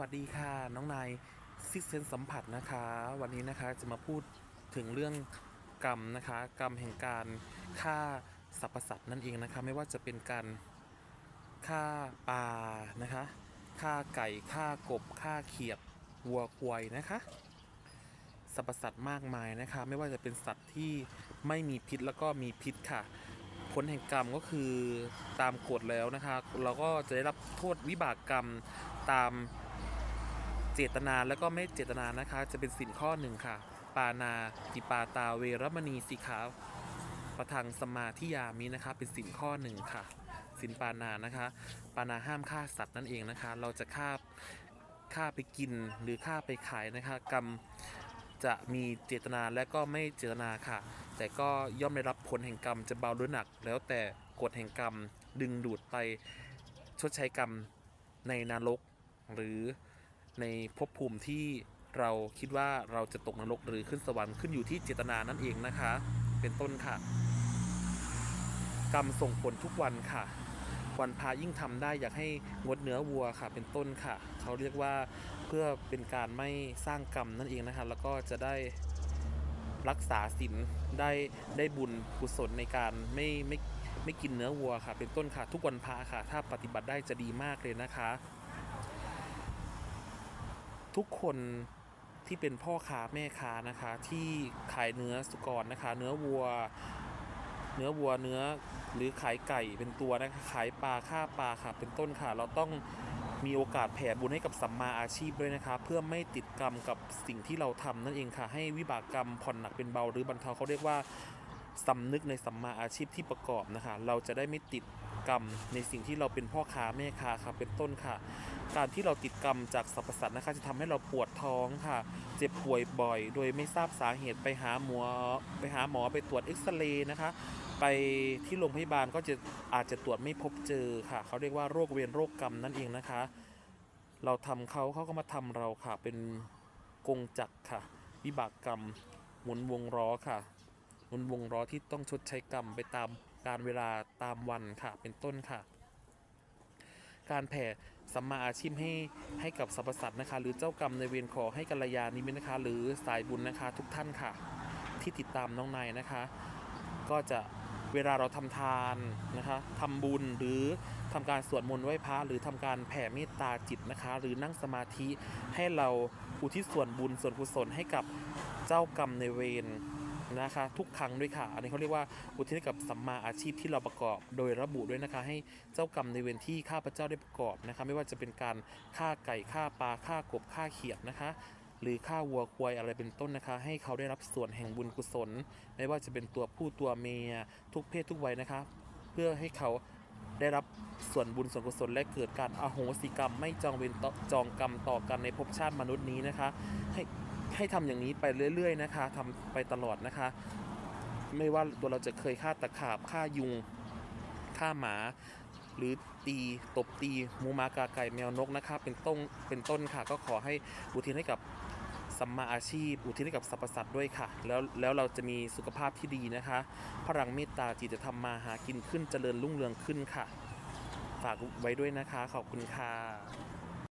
วัสดีค่ะ น้องนายซิกเซนสัมผัสนะคะ วันนี้นะคะจะมาพูดถึงเรื่องกรรมนะคะ กรรมแห่งการฆ่าสรรพสัตว์นั่นเองนะคะ ไม่ว่าจะเป็นการฆ่าปลานะคะฆ่าไก่ฆ่ากบฆ่าเขียดวัวควายนะคะสรรพสัตว์มากมายนะคะ ไม่ว่าจะเป็นสัตว์ที่ไม่มีพิษแล้วก็มีพิษค่ะผลแห่งกรรมก็คือตามกฎแล้วนะคะ เราก็จะได้รับโทษวิบากกรรมตาม เจตนาแล้วก็ไม่เจตนานะคะ จะเป็นสินข้อหนึ่งค่ะ ปานาติปาตาเวรมณีสิขาประทังสมาธิยามินะคะ เป็นสินข้อหนึ่งค่ะ สินปานานะคะ ปานาห้ามฆ่าสัตว์นั่นเองนะคะ เราจะฆ่าฆ่าไปกินหรือฆ่าไปขายนะคะ กรรมจะมีเจตนาและก็ไม่เจตนาค่ะ แต่ก็ย่อมได้รับผลแห่งกรรมจะเบาหรือหนัก แล้วแต่กฎแห่งกรรมดึงดูดไปชดใช้กรรมในนรกหรือ ในภพภูมิที่เราคิดว่าเราจะตกนรกหรือขึ้นสวรรค์ขึ้นอยู่ที่เจตนานั่นเองนะคะ เป็นต้นค่ะ กรรมส่งผลทุกวันค่ะ วันพายิ่งทำได้อยากให้งดเนื้อวัวค่ะ เป็นต้นค่ะ เขาเรียกว่าเพื่อเป็นการไม่สร้างกรรมนั่นเองนะคะ แล้วก็จะได้รักษาศีลได้ได้บุญกุศลในการไม่ไม่ไม่กินเนื้อวัวค่ะ เป็นต้นค่ะ ทุกวันพระค่ะ ถ้าปฏิบัติได้จะดีมากเลยนะคะ ทุกคนที่เป็นพ่อค้าแม่ค้านะคะ ที่ขายเนื้อสุกรนะคะ เนื้อวัว เนื้อวัวเนื้อหรือขายไก่เป็นตัวนะคะขายปลาฆ่าปลาค่ะ เป็นต้นค่ะ เราต้องมีโอกาสแผ่บุญให้กับสัมมาอาชีพด้วยนะคะ เพื่อไม่ติดกรรมกับสิ่งที่เราทำนั่นเองค่ะ ให้วิบากกรรมผ่อนหนักเป็นเบาหรือบรรเทาเขาเรียกว่าสำนึกในสัมมาอาชีพที่ประกอบนะคะ เราจะได้ไม่ติด กรรม ในสิ่งที่เราเป็นพ่อค้าแม่ค้าค่ะเป็นต้นค่ะ การที่เราติดกรรมจากสรรพสัตว์นะคะจะทำให้เราปวดท้องค่ะ เจ็บป่วยบ่อย โดยไม่ทราบสาเหตุไปหาหมอไปหาหมอไปตรวจเอ็กซเรย์นะคะไปที่โรงพยาบาลก็จะอาจจะตรวจไม่พบเจอค่ะ เขาเรียกว่าโรคเวรโรคกรรมนั่นเองนะคะ เราทำเขาเขาก็มาทำเราค่ะ เป็นกงจักค่ะ วิบากกรรมหมุนวงล้อค่ะหมุนวงล้อที่ต้องชดใช้กรรมไปตาม การเวลาตามวันค่ะเป็นต้นค่ะ การแผ่สัมมาอาชีพให้ให้กับสรรพสัตว์นะคะ หรือเจ้ากรรมในเวรขอให้กัลยาณิมิตนะคะ หรือสายบุญนะคะทุกท่านค่ะ ที่ติดตามน้องนายนะคะ ก็จะเวลาเราทำทานนะคะทำบุญหรือทำการสวดมนต์ไหว้พระหรือทำการแผ่เมตตาจิตนะคะ หรือนั่งสมาธิให้เราอุทิศส่วนบุญส่วนกุศลให้กับเจ้ากรรมในเวร นะคะ ทุกครั้งด้วยค่ะ อันนี้เขาเรียกว่าอุทิศกับสัมมาอาชีพที่เราประกอบ โดยระบุด้วยนะคะ ให้เจ้ากรรมในเวรที่ข้าพเจ้าได้ประกอบนะคะ ไม่ว่าจะเป็นการฆ่าไก่ฆ่าปลาฆ่ากบฆ่าเขียดนะคะหรือฆ่าวัวควายอะไรเป็นต้นนะคะ ให้เขาได้รับส่วนแห่งบุญกุศล ไม่ว่าจะเป็นตัวผู้ตัวเมียทุกเพศทุกวัยนะคะ เพื่อให้เขา ได้รับส่วนบุญส่วนกุศลและเกิดการอโหสิกรรม ไม่จองเวรจองกรรมต่อกันในภพชาติมนุษย์นี้นะคะ ให้ให้ทำอย่างนี้ไปเรื่อย ๆ นะคะทำไปตลอดนะคะ ไม่ว่าตัวเราจะเคยฆ่าตะขาบฆ่ายุงฆ่าหมา หรือตีตบตีมูมากาไก่แมวนกนะคะ เป็นต้นเป็นต้นค่ะ ก็ขอให้อุทิศให้กับ สัมมาอาชีพ อุทิศให้กับสรรพสัตว์ด้วยค่ะ แล้วแล้วเราจะมีสุขภาพที่ดีนะคะ พลังเมตตาจิตจะทำมาหากินขึ้นเจริญรุ่งเรืองขึ้นค่ะ ฝากไว้ด้วยนะคะ ขอบคุณค่ะ